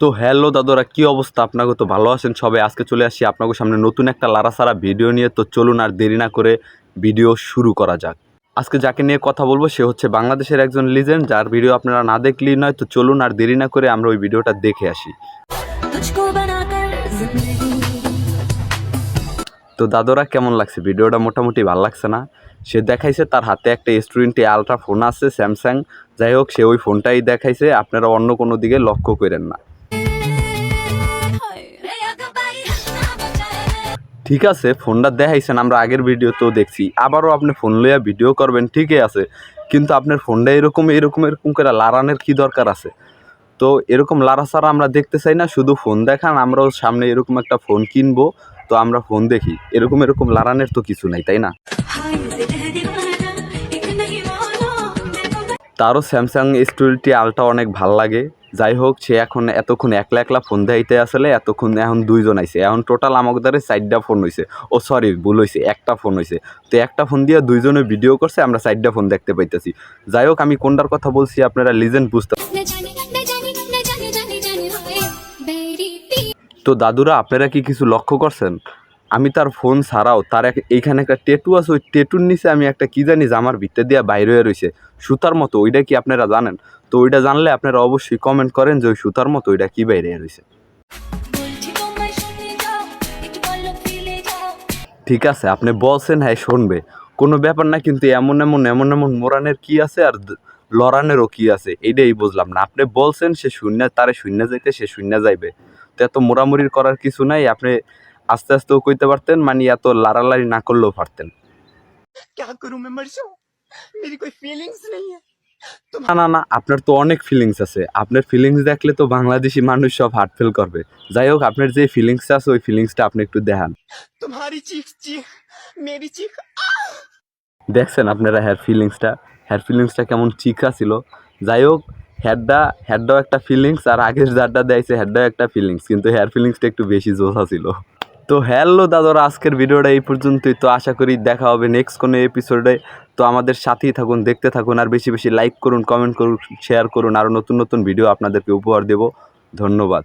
তো হ্যালো দাদারা কি অবস্থা? আপনাকে তো ভালো আছেন সবাই। আজকে চলে আসি আপনাকে সামনে নতুন একটা লারাসারা ভিডিও নিয়ে। তো চলুন আর দেরি না করে ভিডিও শুরু করা যাক। আজকে যাকে নিয়ে কথা বলব সে হচ্ছে বাংলাদেশের একজন লিজেন্ড যার ভিডিও আপনারা না দেখলেই নয়। তো চলুন আর দেরি না করে আমরা ওই ভিডিওটা দেখে আসি। তো দাদরা কেমন লাগছে? ভিডিওটা মোটামুটি ভালো লাগছে না? সে দেখাইছে তার হাতে একটা স্টুডেন্টে আলট্রা ফোন আছে স্যামসাং যাই হোক সে ওই ফোনটাই দেখাইছে। আপনারা অন্য কোনো দিকে লক্ষ্য করেন না। ঠিক আছে ফোনটা দেখাইছেন আমরা আগের ভিডিওতেও দেখছি। আবারও আপনি ফোন লইয়া ভিডিও করবেন ঠিকই আছে। কিন্তু আপনার ফোনটা এরকম এরকম এরকম করে লারানের কি দরকার আছে? তো এরকম লারাসারা আমরা দেখতে চাই না শুধু ফোন দেখান আমরাও সামনে এরকম একটা ফোন কিনবো তো আমরা ফোন দেখি। এরকম এরকম লারানের তো কিছু নাই তাই না? তারও স্যামসাং এস আলটা অনেক ভালো লাগে। যাই হোক, সে এখন এতক্ষণ একলা একলা ফোন দেখাইতে আসলে, এতক্ষণ এখন দুইজন আইছে। এখন টোটাল আমাকে দ্বারা চারটা ফোন হয়েছে ও সরি ভুল হয়েছে একটা ফোন হয়েছে তো একটা ফোন দিয়ে দুইজনে ভিডিও করছে, আমরা চারটা ফোন দেখতে পাইতেছি। যাই হোক, আমি কোনটার কথা বলছি আপনারা লিজেন্ড বুঝতে তো দাদুরা, আপনারা কি কিছু লক্ষ্য করছেন? আমি তার ফোন ছাড়াও, তার এক এইখানে একটা টেটু আছে, ওই টেটুর নিচে আমি একটা কি জানি জামার ভিতরে দিয়ে বাইরে হয়ে রয়েছে সুতার মতো, ওইটা কি আপনারা জানেন? তো ওইটা জানলে আপনারা অবশ্যই কমেন্ট করেন যে ওই সুতার মতো ওইটা কি বাইরে রয়েছে বলছি তোমায় শুনে যাও একটু বলো ফিলে যাও ঠিক আছে আপনি বলছেন হ্যাঁ শুনবে কোনো ব্যাপার না কিন্তু এমন এমন এমন এমন মোরানের কি আছে আর দ- লড়ানেরও কি আছে এইটাই বুঝলাম না আপনি বলছেন সে শূন্য তারে শূন্য যাইতে সে শূন্য যাইবে তো এত মোরামুরির করার কিছু নাই আপনি আস্তে আস্তেও কইতে পারতেন মানে এত লাড়ালাড়ি না করলেও পারতেন क्या करूं मैं मर जाऊं मेरी कोई फीलिंग्स नहीं है না না না আপনার তো অনেক ফিলিংস আছে। আপনার ফিলিংস দেখলে তো বাংলাদেশি মানুষ সব হার্ট ফেল করবে। যাই হোক আপনার যে ফিলিংস আছে ওই ফিলিংসটা আপনি একটু দেখান। তোমারি চিক চিক মেরি চিক দেখছেন আপনারা হেয়ার ফিলিংসটা হেয়ার ফিলিংসটা কেমন চিখা ছিল? যাই হোক হেডডা হেডডাও একটা ফিলিংস আর আগের যারটা দেয়ছে হেডডাও একটা ফিলিংস কিন্তু হেয়ার ফিলিংসটা একটু বেশি জোসা ছিল। তো হ্যালো দাদারা আজকের ভিডিওটা এই পর্যন্তই। তো আশা করি দেখা হবে নেক্সট কোনো এপিসোডে তো আমাদের সাথেই থাকুন, দেখতে থাকুন, আর বেশি বেশি লাইক করুন কমেন্ট করুন শেয়ার করুন আরও নতুন নতুন ভিডিও আপনাদেরকে উপহার দেব। ধন্যবাদ।